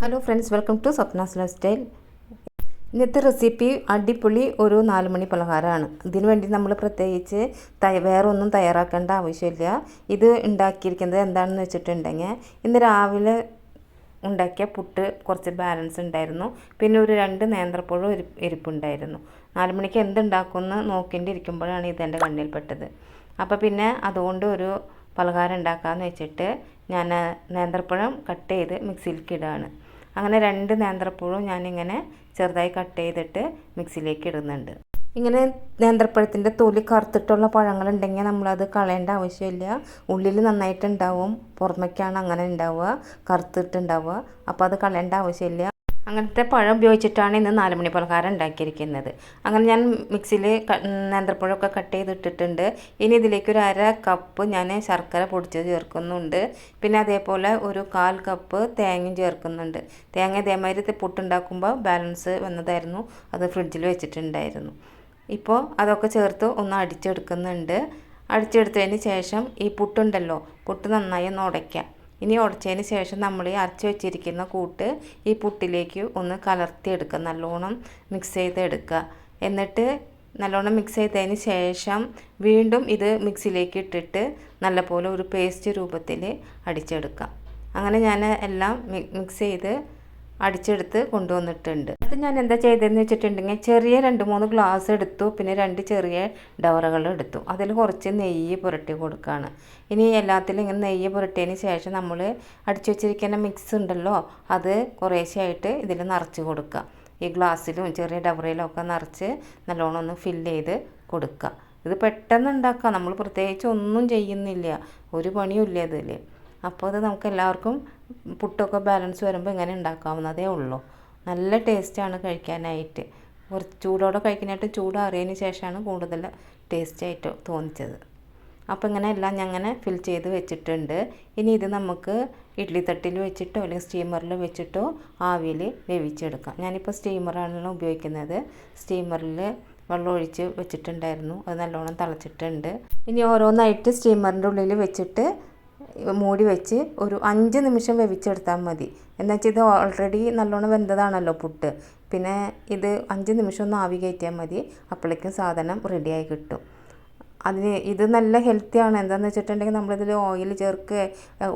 Hello friends welcome to Swapna's lifestyle ഇന്നത്തെ recipe അടിപൊളി ഒരു നാല് മണി പലഹാരമാണ്. ഇതിനു വേണ്ടി നമ്മൾ പ്രത്യേകിച്ച് തയ വേറെ ഒന്നും തയ്യാറാക്കേണ്ട ആവശ്യമില്ല. ഇത് ഉണ്ടാക്കിയിരിക്കുന്നത് എന്താണെന്ന് വെച്ചിട്ടുണ്ടെങ്കിൽ ഇന്ന് രാവിലെ ഉണ്ടാക്കിയ പുട്ട് കുറച്ച് ബാലൻസ് ഉണ്ടായിരുന്നു. പിന്നെ ഒരു രണ്ട് നേന്ത്രപ്പഴം ഇരി ഇരിപ്പുണ്ടായിരുന്നു. നാല് മണിക്ക് എന്തുണ്ടാക്കുമെന്ന് നോക്കേണ്ടിയിരിക്കുമ്പോഴാണ് ഇതെന്റെ കണ്ണിൽപ്പെട്ടത്. അപ്പോൾ പിന്നെ അതുകൊണ്ട് ഒരു പലഹാരം ഉണ്ടാക്കാമെന്ന് വെച്ചിട്ട് ഞാൻ നേന്ത്രപ്പഴം കട്ട് ചെയ്ത് മിക്സിയിലേക്ക് ഇടുകയാണ് അങ്ങനെ രണ്ട് നേന്ത്രപ്പഴവും ഞാനിങ്ങനെ ചെറുതായി കട്ട് ചെയ്തിട്ട് മിക്സിയിലേക്ക് ഇടുന്നുണ്ട്. ഇങ്ങനെ നേന്ത്രപ്പഴത്തിന്റെ തൊലി കറുത്തിട്ടുള്ള പഴങ്ങളുണ്ടെങ്കിൽ നമ്മളത് കളയേണ്ട ആവശ്യമില്ല. ഉള്ളിൽ നന്നായിട്ടുണ്ടാവും പുറമേക്കാണ് അങ്ങനെ ഉണ്ടാവുക കറുത്തിട്ടുണ്ടാവുക. അപ്പോൾ അത് കളയേണ്ട ആവശ്യമില്ല. അങ്ങനത്തെ പഴം ഉപയോഗിച്ചിട്ടാണ് ഇന്ന് നാലുമണി പലഹാരം ഉണ്ടാക്കിയിരിക്കുന്നത്. അങ്ങനെ ഞാൻ മിക്സിയിൽ നേന്ത്രപ്പഴമൊക്കെ കട്ട് ചെയ്തിട്ടിട്ടുണ്ട്. ഇനി ഇതിലേക്ക് ഒരു അര കപ്പ് ഞാൻ ശർക്കര പൊടിച്ച് ചേർക്കുന്നുണ്ട്. പിന്നെ അതേപോലെ ഒരു കാൽ കപ്പ് തേങ്ങയും ചേർക്കുന്നുണ്ട്. തേങ്ങ ഇതേമാതിരി പുട്ടുണ്ടാക്കുമ്പോൾ ബാലൻസ് വന്നതായിരുന്നു. അത് ഫ്രിഡ്ജിൽ വെച്ചിട്ടുണ്ടായിരുന്നു. ഇപ്പോൾ അതൊക്കെ ചേർത്ത് ഒന്ന് അടിച്ചെടുക്കുന്നുണ്ട്. അടിച്ചെടുത്തതിന് ശേഷം ഈ പുട്ടുണ്ടല്ലോ പുട്ട് നന്നായി ഒന്ന് ഉടയ്ക്കാം. ഇനി ഉടച്ചതിന് ശേഷം നമ്മൾ ഈ അരച്ച് വെച്ചിരിക്കുന്ന കൂട്ട് ഈ പുട്ടിലേക്ക് ഒന്ന് കലർത്തിയെടുക്കുക നല്ലോണം മിക്സ് ചെയ്തെടുക്കുക. എന്നിട്ട് നല്ലോണം മിക്സ് ചെയ്തതിന് ശേഷം വീണ്ടും ഇത് മിക്സിയിലേക്ക് ഇട്ടിട്ട് നല്ലപോലെ ഒരു പേസ്റ്റ് രൂപത്തിൽ അടിച്ചെടുക്കാം അങ്ങനെ ഞാൻ എല്ലാം മിക്സ് ചെയ്ത് അടിച്ചെടുത്ത് കൊണ്ടുവന്നിട്ടുണ്ട്. അത് ഞാൻ എന്താ ചെയ്തതെന്ന് വെച്ചിട്ടുണ്ടെങ്കിൽ ചെറിയ രണ്ട് മൂന്ന് ഗ്ലാസ് എടുത്തു. പിന്നെ രണ്ട് ചെറിയ ഡവറുകൾ എടുത്തു. അതിൽ കുറച്ച് നെയ്യ് പുരട്ടി കൊടുക്കുകയാണ്. ഇനി എല്ലാത്തിലും ഇങ്ങനെ നെയ്യ് പുരട്ടിയതിന് ശേഷം നമ്മൾ അടിച്ചു വെച്ചിരിക്കുന്ന മിക്സ് ഉണ്ടല്ലോ അത് കുറേശ്ശെയായിട്ട് ഇതിൽ നിറച്ച് കൊടുക്കുക. ഈ ഗ്ലാസ്സിലും ചെറിയ ഡവറയിലും ഒക്കെ നിറച്ച് നല്ലോണം ഒന്ന് ഫിൽ ചെയ്ത് കൊടുക്കുക. ഇത് പെട്ടെന്ന് ഉണ്ടാക്കാം നമ്മൾ പ്രത്യേകിച്ച് ഒന്നും ചെയ്യുന്നില്ല. ഒരു പണിയും ഇല്ല ഇതിൽ. അപ്പോൾ അത് നമുക്ക് എല്ലാവർക്കും പുട്ടൊക്കെ ബാലൻസ് വരുമ്പോൾ ഇങ്ങനെ ഉണ്ടാക്കാവുന്നതേ ഉള്ളൂ. നല്ല ടേസ്റ്റാണ് കഴിക്കാനായിട്ട്. കുറച്ച് ചൂടോടെ കഴിക്കാനായിട്ട് ചൂട് അറിയതിന് ശേഷമാണ് കൂടുതൽ ടേസ്റ്റായിട്ട് തോന്നിച്ചത്. അപ്പോൾ ഇങ്ങനെ എല്ലാം ഞാൻ അങ്ങനെ ഫിൽ ചെയ്ത് വെച്ചിട്ടുണ്ട്. ഇനി ഇത് നമുക്ക് ഇഡ്ഡലി തട്ടിൽ വെച്ചിട്ടോ അല്ലെങ്കിൽ സ്റ്റീമറിൽ വെച്ചിട്ടോ ആവിയിൽ വേവിച്ചെടുക്കാം. ഞാനിപ്പോൾ സ്റ്റീമറാണല്ലോ ഉപയോഗിക്കുന്നത്. സ്റ്റീമറിൽ വെള്ളം ഒഴിച്ച് വെച്ചിട്ടുണ്ടായിരുന്നു. അത് നല്ലോണം തിളച്ചിട്ടുണ്ട്. ഇനി ഓരോന്നായിട്ട് സ്റ്റീമറിന്റെ ഉള്ളിൽ വെച്ചിട്ട് മൂടി വെച്ച് ഒരു അഞ്ച് നിമിഷം വേവിച്ചെടുത്താൽ മതി. എന്നുവെച്ചാൽ ഇത് ഓൾറെഡി നല്ലോണം വെന്തതാണല്ലോ പുട്ട്. പിന്നെ ഇത് അഞ്ച് നിമിഷം ഒന്ന് ആവി കയറ്റിയാൽ മതി. അപ്പോഴേക്കും സാധനം റെഡിയായി കിട്ടും. അതിന് ഇത് നല്ല ഹെൽത്തിയാണ് എന്താണെന്ന് വെച്ചിട്ടുണ്ടെങ്കിൽ നമ്മളിതിൽ ഓയിൽ ചേർക്കുക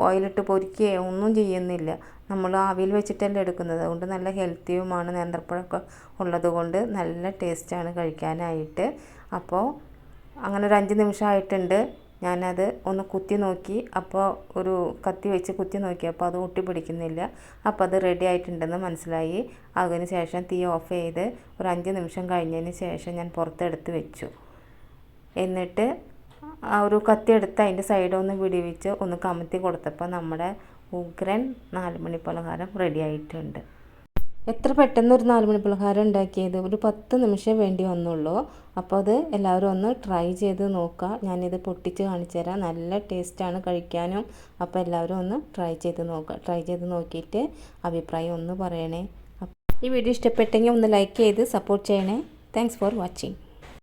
ഓയിലിട്ട് പൊരിക്കുകയോ ഒന്നും ചെയ്യുന്നില്ല. നമ്മൾ ആവിയിൽ വെച്ചിട്ടല്ലേ എടുക്കുന്നത്. അതുകൊണ്ട് നല്ല ഹെൽത്തിയുമാണ് നേന്ത്രപ്പഴമൊക്കെ ഉള്ളത് കൊണ്ട് നല്ല ടേസ്റ്റാണ് കഴിക്കാനായിട്ട്. അപ്പോൾ അങ്ങനെ ഒരു അഞ്ച് നിമിഷം ആയിട്ടുണ്ട്. ഞാനത് ഒന്ന് കുത്തി നോക്കി. അപ്പോൾ ഒരു കത്തി വെച്ച് കുത്തി നോക്കിയപ്പോൾ അത് ഒട്ടി പിടിക്കുന്നില്ല. അപ്പോൾ അത് റെഡി ആയിട്ടുണ്ടെന്ന് മനസ്സിലായി. അതിന് ശേഷം തീ ഓഫ് ചെയ്ത് ഒരു അഞ്ച് നിമിഷം കഴിഞ്ഞതിന് ശേഷം ഞാൻ പുറത്തെടുത്ത് വെച്ചു. എന്നിട്ട് ആ ഒരു കത്തി എടുത്ത് അതിന്റെ സൈഡ് ഒന്ന് വിടിവിച്ച് ഒന്ന് കമത്തി കൊടുത്തപ്പോൾ നമ്മുടെ ഉഗ്രൻ നാലുമണി പലഹാരം റെഡി ആയിട്ടുണ്ട്. എത്ര പെട്ടെന്ന് ഒരു നാല് മണി പലഹാരം ഉണ്ടാക്കിയത്? ഒരു പത്ത് നിമിഷം വേണ്ടി വന്നുള്ളൂ. അപ്പോൾ അത് എല്ലാവരും ഒന്ന് ട്രൈ ചെയ്ത് നോക്കുക ഞാനിത് പൊട്ടിച്ച് കാണിച്ചു തരാം. നല്ല ടേസ്റ്റാണ് കഴിക്കാനും. അപ്പോൾ എല്ലാവരും ഒന്ന് ട്രൈ ചെയ്ത് നോക്കുക ട്രൈ ചെയ്ത് നോക്കിയിട്ട് അഭിപ്രായം ഒന്ന് പറയണേ. ഈ വീഡിയോ ഇഷ്ടപ്പെട്ടെങ്കിൽ ഒന്ന് ലൈക്ക് ചെയ്ത് സപ്പോർട്ട് ചെയ്യണേ. Thanks for watching